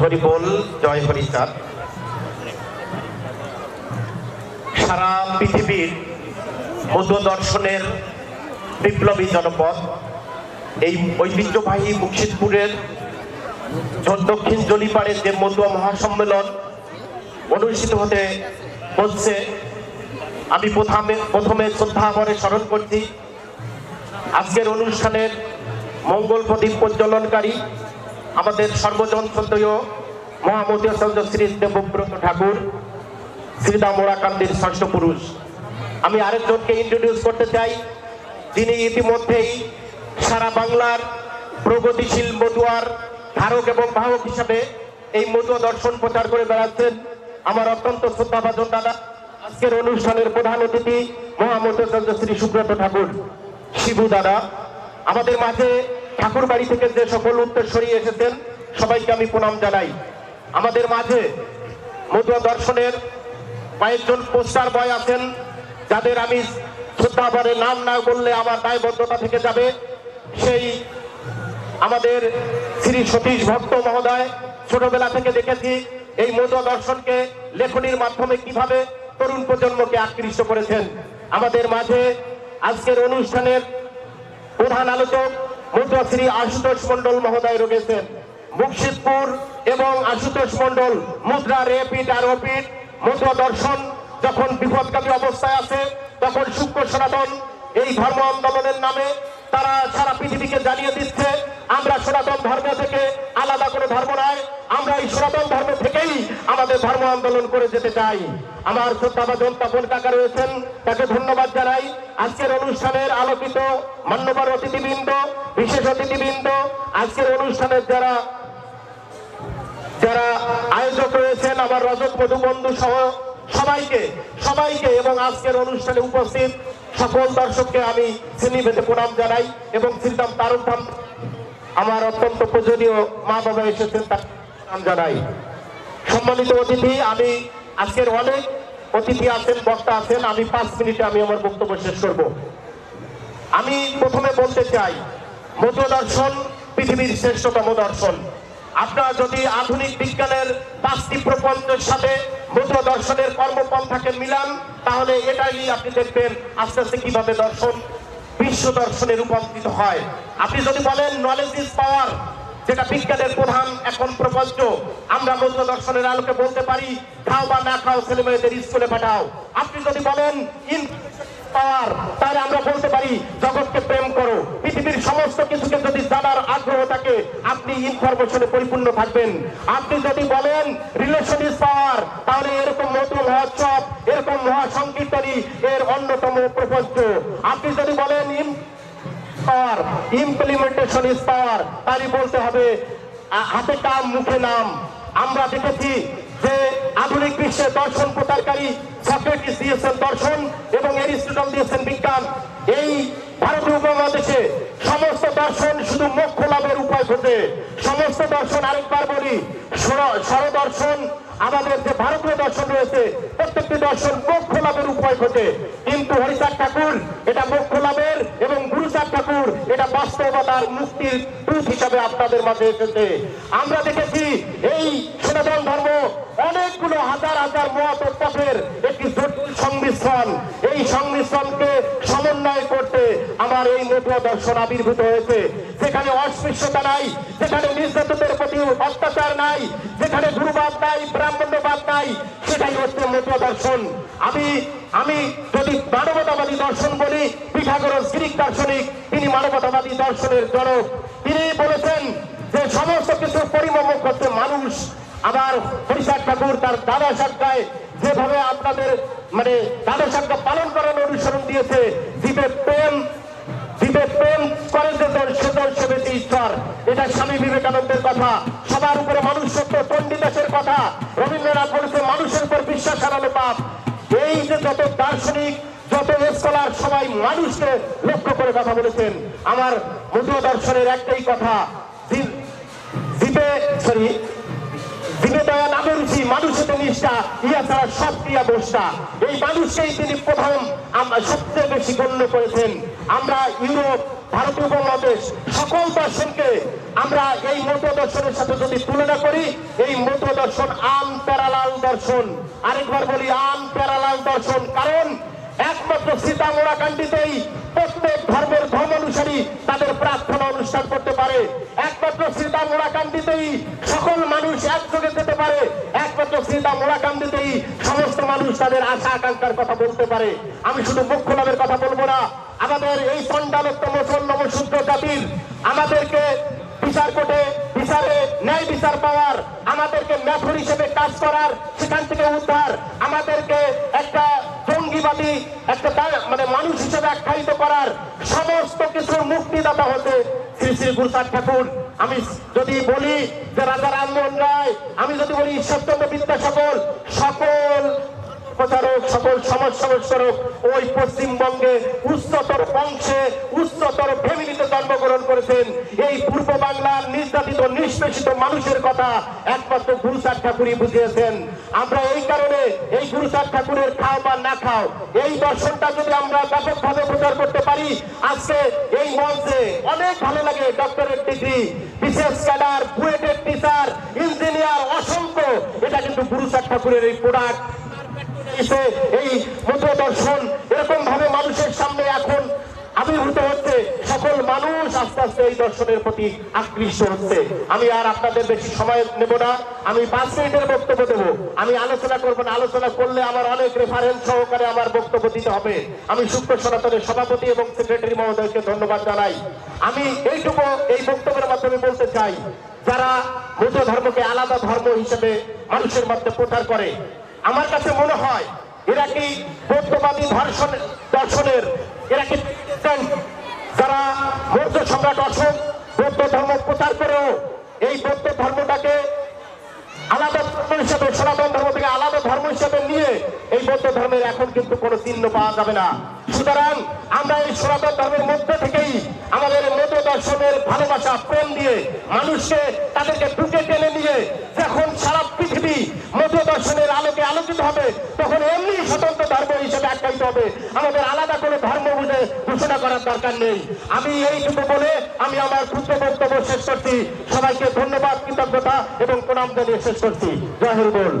হরি জয় হরি চাঁদ সারা পৃথিবীর মধ্য দর্শনের বিপ্লবী জনপদ, এই ঐতিহ্যবাহী মুর্শিদপুরের দক্ষিণ জলিপাড়ে যে মতুয়া মহাসম্মেলন অনুষ্ঠিত হতে বলছে আমি প্রথমে প্রথমে শ্রদ্ধা ভরে স্মরণ করছি। আজকের অনুষ্ঠানের মঙ্গল প্রদীপ প্রজ্বলনকারী আমাদের সর্বজন শ্রদ্ধেয় মহামতীয় চন্দ্র শ্রী দেবব্রত ঠাকুর শ্রীদাম মোড়াকান্দির ষষ্ঠ পুরুষ আমি আরেকজনকে ইন্ট্রোডিউস করতে চাই, যিনি ইতিমধ্যেই সারা বাংলার প্রগতিশীল মতুয়ার ধারক এবং বাহক হিসাবে এই মতুয়া দর্শন প্রচার করে বেড়াচ্ছেন। আমার অত্যন্ত শ্রদ্ধাভাজন দাদা, আজকের অনুষ্ঠানের প্রধান অতিথি মহামতীয় চন্দ্র শ্রী সুব্রত ঠাকুর। শিবু দাদা, আমাদের মাঝে ঠাকুর বাড়ি থেকে যে সকল উত্তরসরী এসেছেন, সবাইকে আমি প্রণাম জানাই। আমাদের মাঝে মতুয়া দর্শনের কয়েকজন পোস্টার বয় আছেন, যাদের আমি শ্রদ্ধাভরে নাম না বললে আমার দায়বদ্ধতা থেকে যাবে। সেই আমাদের শ্রী সতীশ ভক্ত মহোদয়, ছোটবেলা থেকে দেখেছি এই মতুয়া দর্শনকে লেখনির মাধ্যমে কীভাবে তরুণ প্রজন্মকে আকৃষ্ট করেছেন। আমাদের মাঝে আজকের অনুষ্ঠানের প্রধান আলোচক মতুয়া শ্রী আশুতোষ মন্ডল মহোদয় রয়েছেন। মুর্শিদপুর এবং আশুতোষ মন্ডল মুদ্রা রেপিট আর ওপিট মুদ্রা দর্শন যখন বিপদগামী অবস্থায় আছে, তখন সূক্ষ্ম সনাতন এই ধর্ম আন্দোলনের নামে তারা সারা পৃথিবীকে জানিয়ে দিচ্ছে, আমরা সনাতন ধর্ম থেকে আলাদা কোনো ধর্ম নয়। আমরা এই সনাতন ধর্ম থেকেই আমাদের ধর্ম আন্দোলন করে যেতে চাই। আমার শ্রদ্ধাভাজন তপন কাকা রয়েছেন, তাকে ধন্যবাদ জানাই। আজকের অনুষ্ঠানের আলোকিত মান্যবর অতিথিবৃন্দ, বিশেষ অতিথিবৃন্দ, আজকের অনুষ্ঠানের যারা যারা আয়োজক রয়েছেন, আমার রজত মধু বন্ধু সহ সবাইকে সবাইকে এবং আজকের অনুষ্ঠানে উপস্থিত সকল দর্শককে আমি শ্রেণীভেদে প্রণাম জানাই এবং শ্রীরাম তারুণ আমার অত্যন্ত পূজনীয় মা বাবা এসেছেন তার জানাই। সম্মানিত অতিথি, আমি আজকের অনেক অতিথি আছেন, বক্তা আছেন, আমি পাঁচ মিনিটে আমি আমার বক্তব্য শেষ করব। আমি প্রথমে বলতে চাই মধ্য দর্শন পৃথিবীর শ্রেষ্ঠতম দর্শন। আপনারা যদি আধুনিক বিজ্ঞানের পাঁচটি প্রপঞ্চের সাথে মধ্য দর্শনের কর্মপন্থাকে মিলান, তাহলে এটাই আপনি দেখবেন আস্তে আস্তে কীভাবে দর্শন, বিশ্ব দর্শনে রূপান্তরিত হয়। আপনি যদি বলেন নলেজ ইজ পাওয়ার যেটা বিজ্ঞানের প্রধান এখন প্রপঞ্চ আমরা মধ্য দর্শনের আলোকে বলতে পারি, খাও বা না খাও ছেলে মেয়েদের স্কুলে পাঠাও। আপনি যদি বলেন, ইন পাওয়ার তাহলে আমরা বলতে পারি, জগৎকে প্রেম করো। পৃথিবীর সমস্ত কিছুকে যদি জানার আগ্রহ থাকে, আপনি ইনফরমেশনে পরিপূর্ণ থাকবেন। আপনি যদি বলেন রিলেশন ইজ পাওয়ার তাহলে এরকম মধু মহোৎসব এরকম মহাসংকীর্তনী এর অন্যতম প্রপঞ্চ আপনি যদি বলেন পাওয়ার ইমপ্লিমেন্টেশন ইজ পাওয়ার তারই বলতে হবে হাতে কাম, মুখে নাম। আমরা দেখেছি যে আধুনিক বিশ্বে দর্শন প্রচারকারী, সক্রেটিস দিয়েছেন দর্শন এবং এরিস্টটল দিয়েছেন বিজ্ঞান। এই ভারতীয় উপমহাদেশে সমস্ত দর্শন শুধু মোক্ষ লাভের উপায় খোঁজে সমস্ত দর্শন আরেকবার বলি সরদর্শন, আমাদের যে ভারতীয় দর্শন রয়েছে, প্রত্যেকটি দর্শন মোক্ষ লাভের উপায় খোঁজে কিন্তু হরিচাঁদ ঠাকুর এটা মোক্ষ লাভের এবং গুরুচাঁদ ঠাকুর এটা বাস্তবতার মুক্তির রূপ হিসাবে আপনাদের মাঝে এসেছে। আমরা দেখেছি এই সনাতন ধর্ম অনেকগুলো হাজার হাজার মত পথের একটি জটিল সংমিশ্রণ। এই সংমিশ্রণকে সমন্বয় করতে আমার এই মতুয়া দর্শন আবির্ভূত হয়েছে। যেখানে অস্পৃশ্যতা নাই, যেখানে নির্যাতনের প্রতি অত্যাচার নাই, যেখানে গুরুবাদ নাই, ব্রাহ্মণ্যবাদ নাই, সেটাই হচ্ছে মতুয়া দর্শন। আমি আমি যদি মানবতাবাদী দর্শন বলি, পিঠাগরস গ্রিক দার্শনিক, তিনি মানবতাবাদী দর্শনের জনক। তিনি বলেছেন যে সমস্ত কিছু পরিমমক হচ্ছে মানুষ আমার হরিষাদ ঠাকুর তার দাদা সাক্ষায় যেভাবে আপনাদের মানে দাদা সাক্ষা পালন করার অনুসরণ দিয়েছে জীবে প্রেম জীবে প্রেম করে যে দল সে দল সে ঈশ্বর, এটা স্বামী বিবেকানন্দের কথা, সবার উপরে মানুষ সত্য পণ্ডিতাসের কথা, রবীন্দ্রনাথ বলেছে, মানুষের উপর বিশ্বাস হারানো পাপ। এই যে যত দার্শনিক, যত স্কলার সবাই মানুষকে লক্ষ্য করে কথা বলেছেন। আমার মধ্য দর্শনের একটাই কথা জীব- সরি নিষ্ঠা ইয়া ছাড়া সব ক্রিয়া এই মানুষকেই তিনি প্রথম সবচেয়ে বেশি গণ্য করেছেন। আমরা ইউরোপ ভারতীয় উপমহাদেশ সকল দর্শনকে আমরা এই মত সাথে যদি তুলনা করি, এই দর্শন আন প্যারালাল দর্শন। আরেকবার বলি আন প্যারালাল দর্শন। কারণ একমাত্র সীতামোড়া কান্ডিতেই প্রত্যেক ধর্মের ধর্ম অনুসারী তাদের প্রার্থনা অনুষ্ঠান করতে পারে। একমাত্র সীতামোড়া কান্ডিতেই সকল মানুষ একযোগে যেতে পারে একমাত্র সীতামোড়া কান্ডিতেই সমস্ত মানুষ তাদের আশা আকাঙ্ক্ষার কথা বলতে পারে। আমি শুধু মুখ্য লাভের কথা বলব না, আমাদের এই চণ্ডালোত্তম শুদ্ধ জাতির, আমাদেরকে বিচার কোর্টে বিচারে ন্যায় বিচার পাওয়ার, আমাদেরকে মেথর হিসেবে কাজ করার, সেখান থেকে উদ্ধার, আমাদেরকে একটা জঙ্গিবাদী একটা মানে মানুষ হিসেবে আখ্যায়িত করার সমস্ত কিছুর মুক্তিদাতা হচ্ছে শ্রী শ্রী গুরুসাদ ঠাকুর। আমি যদি বলি যে রাজা রামমোহন রায়, আমি যদি বলি ঈশ্বরচন্দ্র বিদ্যাসাগর, সকল প্রচারক, সকল সমাজ সংস্কারক, ওই পশ্চিমবঙ্গে উচ্চতর বংশে উচ্চতর ফ্যামিলিতে জন্মগ্রহণ করেছেন। এই পূর্ব বাংলার নির্যাতিত, নিষ্পেষিত মানুষের কথা একমাত্র গুরুচাঁদ ঠাকুরই বুঝিয়েছেন। আমরা এই কারণে এই গুরুচাঁদ ঠাকুরের খাও বা না খাও, এই দর্শনটা যদি আমরা ব্যাপকভাবে প্রচার করতে পারি, আজকে এই মঞ্চে অনেক ভালো লাগে ডক্টরের ডিগ্রি, বিশেষ ক্যাডার, বুয়েটের টিচার, ইঞ্জিনিয়ার অসংখ্য। এটা কিন্তু গুরুচাঁদ ঠাকুরের এই প্রোডাক্ট এসে এই মতো দর্শন এরকম ভাবে মানুষের সামনে এখন আবির্ভূত হচ্ছে। সকল মানুষ আস্তে আস্তে এই দর্শনের প্রতি আকৃষ্ট হচ্ছে। আমি আর আপনাদের বেশি সময় নেব না। আমি পাঁচ মিনিটের বক্তব্য দেব। আমি আলোচনা করব না। আলোচনা করলে আমার অনেক রেফারেন্স সহকারে আমার বক্তব্য দিতে হবে। আমি শুক্র সনাতনের সভাপতি এবং সেক্রেটারি মহোদয়কে ধন্যবাদ জানাই। আমি এইটুকু এই বক্তব্যের মাধ্যমে বলতে চাই, যারা বৌদ্ধ ধর্মকে আলাদা ধর্ম হিসেবে মানুষের মধ্যে প্রচার করে আমার কাছে মনে হয় এরা কি বৌদ্ধবাদী ধর্ষণ, দর্শনের, এরা কি যারা বৌদ্ধ সম্রাট অশোক বৌদ্ধ ধর্ম প্রচার করেও এই বৌদ্ধ ধর্মটাকে আলাদা ধর্ম হিসেবে, সনাতন ধর্ম থেকে আলাদা ধর্ম হিসেবে নিয়ে এই বৌদ্ধ ধর্মের এখন কিন্তু কোনো চিহ্ন পাওয়া যাবে না। সুতরাং আমরা এই সনাতন ধর্মের মধ্যে থেকেই আমাদের মত দর্শনের ভালোবাসা, প্রেম দিয়ে মানুষকে তাদেরকে বুকে টেনে নিয়ে যখন দর্শনের আলোকে আলোকিত হবে, তখন এমনি স্বতন্ত্র ধর্ম হিসেবে আখ্যায়িত হবে। আমাদের আলাদা করে ধর্ম বুঝে ঘোষণা করার দরকার নেই। আমি এইটুকু বলে আমি আমার ক্ষুদ্র বক্তব্য শেষ করছি। সবাইকে ধন্যবাদ, কৃতজ্ঞতা এবং প্রণাম জানিয়ে শেষ করছি। জয় বল